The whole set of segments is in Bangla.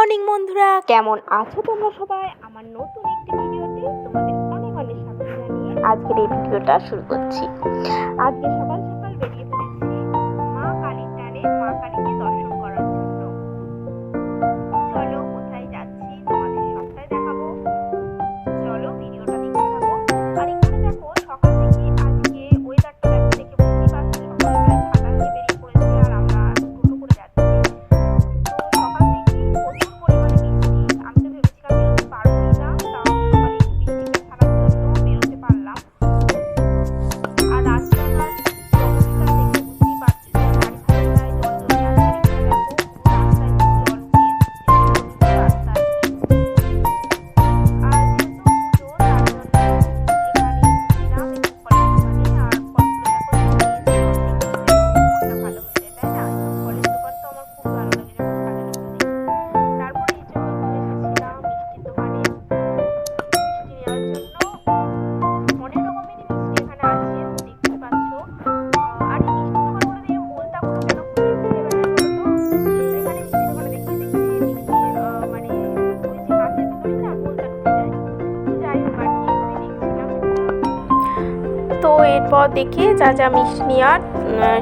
মর্নিং বন্ধুরা, কেমন আছো তোমরা সবাই? আমার নতুন একটি ভিডিওতে তোমাদের অনেক অনেক স্বাগত জানিয়ে আজকের এই ভিডিওটা শুরু করছি। আজকে সকাল এরপর দেখে যা যা মিষ্টি নেওয়ার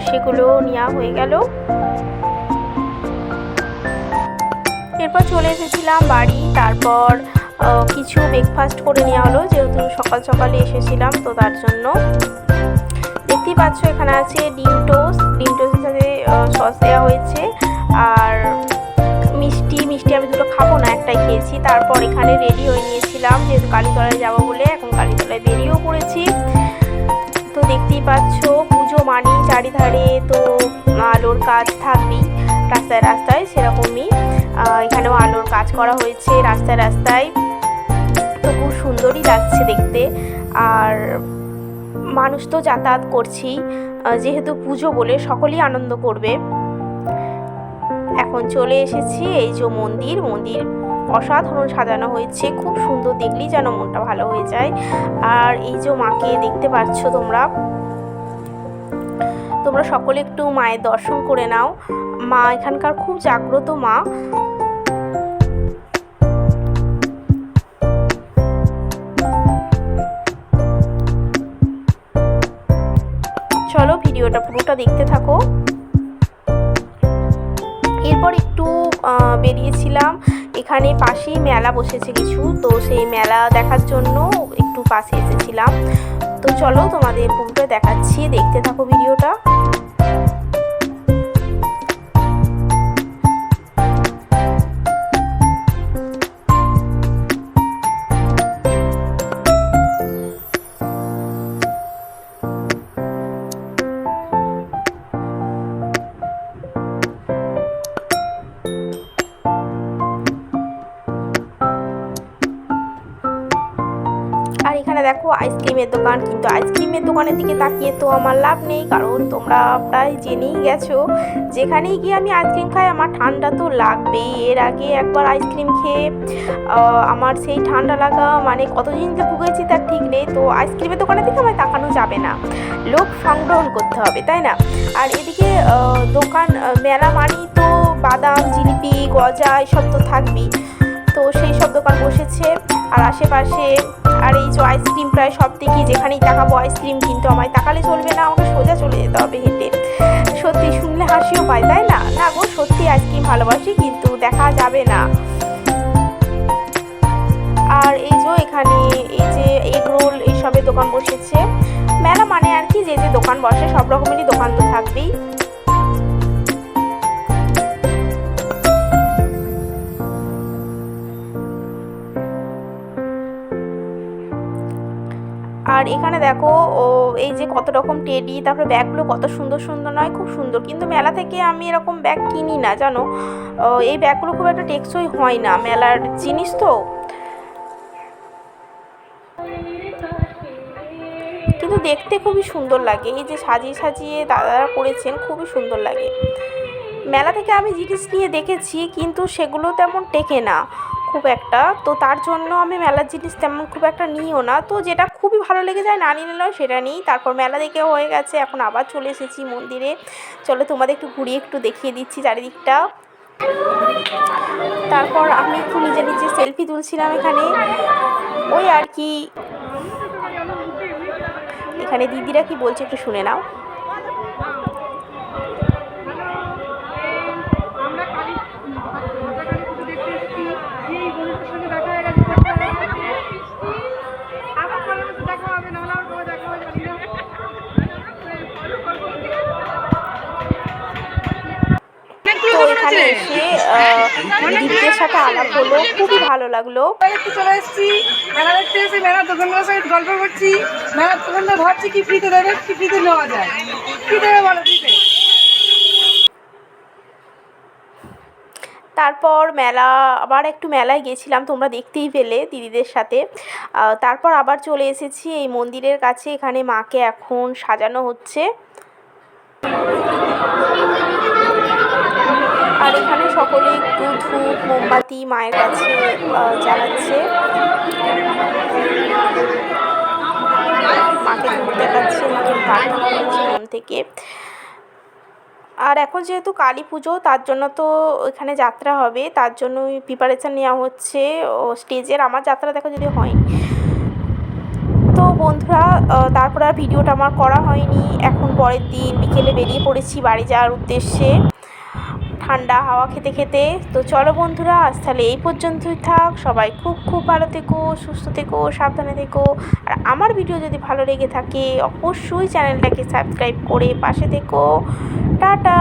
সেগুলো নেওয়া হয়ে গেল। এরপর চলে এসেছিলাম বাড়ি। তারপর কিছু ব্রেকফাস্ট করে নেওয়া হলো, যেহেতু সকাল সকালে এসেছিলাম, তো তার জন্য। দেখতেই পাচ্ছ, এখানে আছে ডিম টোস্ট। ডিম টোস্টের সাথে সস দেওয়া হয়েছে। আর মিষ্টি মিষ্টি আমি দুটো খাব না, একটাই খেয়েছি। তারপর এখানে রেডি হয়ে নিয়েছিলাম, যেহেতু কালীতলায় যাব বলে, এখন কালীতলায় বেরিয়েও পড়েছি তো দেখতেই পাচ্ছ পুজো মানি চারিধারে তো আলোর কাজ থাকবেই। রাস্তায় রাস্তায় সেরকমই এখানেও আলোর কাজ করা হয়েছে রাস্তায় রাস্তায়। তো খুব সুন্দরই লাগছে দেখতে। আর মানুষ তো যাতায়াত করছেই আহ, যেহেতু পুজো বলে সকলেই আনন্দ করবে। এখন চলে এসেছি এই যে মন্দির। মন্দির অসাধারণ সাজানো হয়েছে খুব সুন্দর দেখলেই যেন মনটা ভালো হয়ে যায়। আর এই যে মাকে দেখতে পাচ্ছ তোমরা তোমরা সকলে একটু মায়ের দর্শন করে নাও। মা এখানকার খুব জাগ্রত মা। চলো ভিডিওটা পুরোটা দেখতে থাকো। এরপর একটু বেরিয়েছিলাম। এখানে পাশেই মেলা বসেছে কিছু। তো সেই মেলা দেখার জন্য একটু পাশে এসেছিলাম। তো চলো তোমাদের পুরোটা দেখাচ্ছি দেখতে থাকো ভিডিওটা। দেখো, আইসক্রিমের দোকান। কিন্তু আইসক্রিমের দোকানের দিকে তাকিয়ে তো আমার লাভ নেই, কারণ তোমরা প্রায় জেনেই গেছো, যেখানেই গিয়ে আমি আইসক্রিম খাই, আমার ঠান্ডা তো লাগবেই এর আগে একবার আইসক্রিম খেয়ে আমার সেই ঠান্ডা লাগা মানে কতদিন যে ভুগেছি তার ঠিক নেই। তো আইসক্রিমের দোকানের দিকে আমার তাকানো যাবে না। লোক সংগ্রহণ করতে হবে, তাই না? আর এদিকে দোকান মেলা মানেই তো বাদাম, জিলিপি, গজা, এসব তো থাকবেই। তো সেই সব দোকান বসেছে। আর আশেপাশে আর এই যে আইসক্রিম প্রায় সব দিকেই যেখানেই তাকাবো আইসক্রিম কিন্তু আমায় তাকালে চলবে না, আমাকে সোজা চলে যেতে হবে হেঁটে। সত্যি শুনলে হাসিও পায়, তাই না? না গো, সত্যি আইসক্রিম ভালোবাসি কিন্তু দেখা যাবে না। আর এই যে এখানে এই যে এগ রোল এইসবের দোকান বসেছে। মেলা মানে আর কি, যে যে দোকান বসে সব রকমেরই দোকান তো থাকবেই। এখানে দেখো, ও এই যে কত রকম টেডি তারপরে ব্যাগগুলো কত সুন্দর সুন্দর নয়, খুব সুন্দর। কিন্তু মেলা থেকে আমি এরকম ব্যাগ কিনি না, জানো? এই ব্যাগগুলো খুব একটা টেকসই হয় না। মেলার জিনিস তো। কিন্তু দেখতে খুবই সুন্দর লাগে। এই যে সাজিয়ে সাজিয়ে দাদারা করেছেন, খুবই সুন্দর লাগে। মেলা থেকে আমি জিনিস নিয়ে দেখেছি, কিন্তু সেগুলো তেমন টেকে না। খুব একটা। তো তার জন্য আমি মেলার জিনিস তেমন খুব একটা নিইও না। তো যেটা খুবই ভালো লেগে যায় না নিলে নয় সেটা নিই। তারপর মেলা দেখে হয়ে গেছে, এখন আবার চলে এসেছি মন্দিরে। চলো তোমাদের একটু ঘুরিয়ে একটু দেখিয়ে দিচ্ছি চারিদিকটা। তারপর আমি একটু নিজে নিজে সেলফি তুলছিলাম এখানে। ওই আর কি। এখানে দিদিরা কি বলছে একটু শুনে নাও। তো এখানে এসে আহ, দিদিদের সাথে আলাপ হলো খুবই ভালো লাগল। একটু চলে এসেছি মেলা দেখতে এসে মেলার দোকানদার সঙ্গে গল্প করছি মেলার দোকানদার ভাবছি কি ফ্রিতে দেবে কি ফ্রিতে নেওয়া যায়? কি দেবে বলো ফ্রিতে? তারপর মেলা আবার একটু মেলায় গেছিলাম তোমরা দেখতেই পেলে দিদিদের সাথে। তারপর আবার চলে এসেছি এই মন্দিরের কাছে এখানে মাকে এখন সাজানো হচ্ছে। আর এখানে সকলে একটু ধূপ মোমবাতি মায়ের কাছে জ্বালাচ্ছে। মাকে ধূপ দেখাচ্ছে মাকে মন থেকে। আর এখন যেহেতু কালী পুজো, তার জন্য তো এখানে যাত্রা হবে। তার জন্য প্রিপারেশান নেওয়া হচ্ছে। ও স্টেজের আমার যাত্রা দেখা যদি হয়নি তো বন্ধুরা তারপর আর ভিডিওটা আমার করা হয়নি। এখন পরের দিন বিকেলে বেরিয়ে পড়েছি বাড়ি যাওয়ার উদ্দেশ্যে। ঠান্ডা হাওয়া খেতে খেতে। তো চলো বন্ধুরা, আজ তাহলে এই পর্যন্তই থাক। সবাই খুব খুব ভালো থেকো, সুস্থ থেকো, সাবধানে থেকো। আর আমার ভিডিও যদি ভালো লেগে থাকে, অবশ্যই চ্যানেলটাকে সাবস্ক্রাইব করে পাশে থেকো। টাটা!